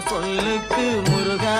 சொல்லுக்கு முருகா.